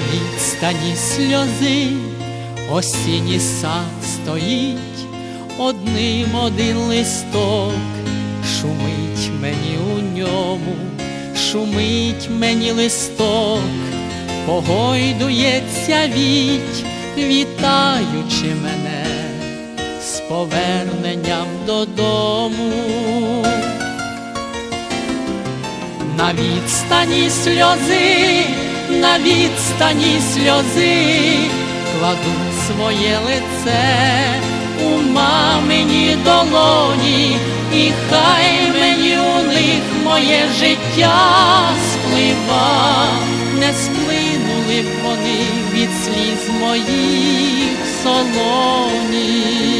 відстані сльози, осінній сад стоїть, одним один листок, шумить мені у ньому, шумить мені листок, погойдується віть, вітаючи мене з поверненням додому. На відстані сльози, на відстані сльози, кладу своє лице у мамині долоні, і хай мені у них моє життя сплива, не сплинули б вони від сліз моїх солоні.